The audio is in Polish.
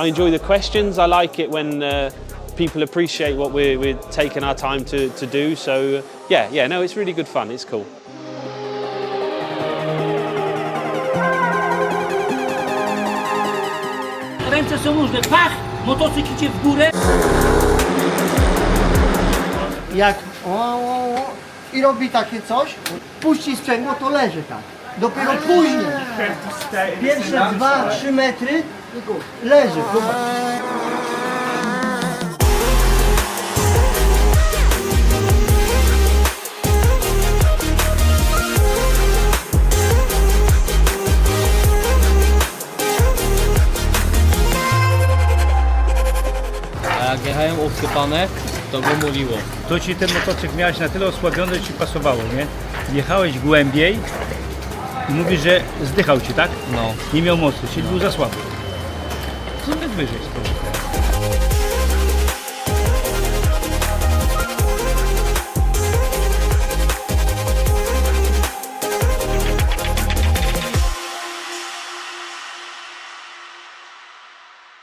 I enjoy the questions. I like it when uh, people appreciate what we're, we're taking our time to, to do. So uh, yeah, yeah, no, it's really good fun. It's cool. Ręce są różne. Pach! Motocykl idzie w górę. Jak o, o, o, i robi takie coś, puści sprzęgło, to leży tak. Dopiero później, pierwsze 2-3 metry leży. Zobacz. Jak jechałem obsypane, to go muliło. To ci ten motocykl miałeś na tyle osłabiony, że ci pasowało, nie? Jechałeś głębiej i mówisz, że zdychał ci, tak? No. Nie miał mocy, czyli był za słaby. Wyżej spróbuj teraz.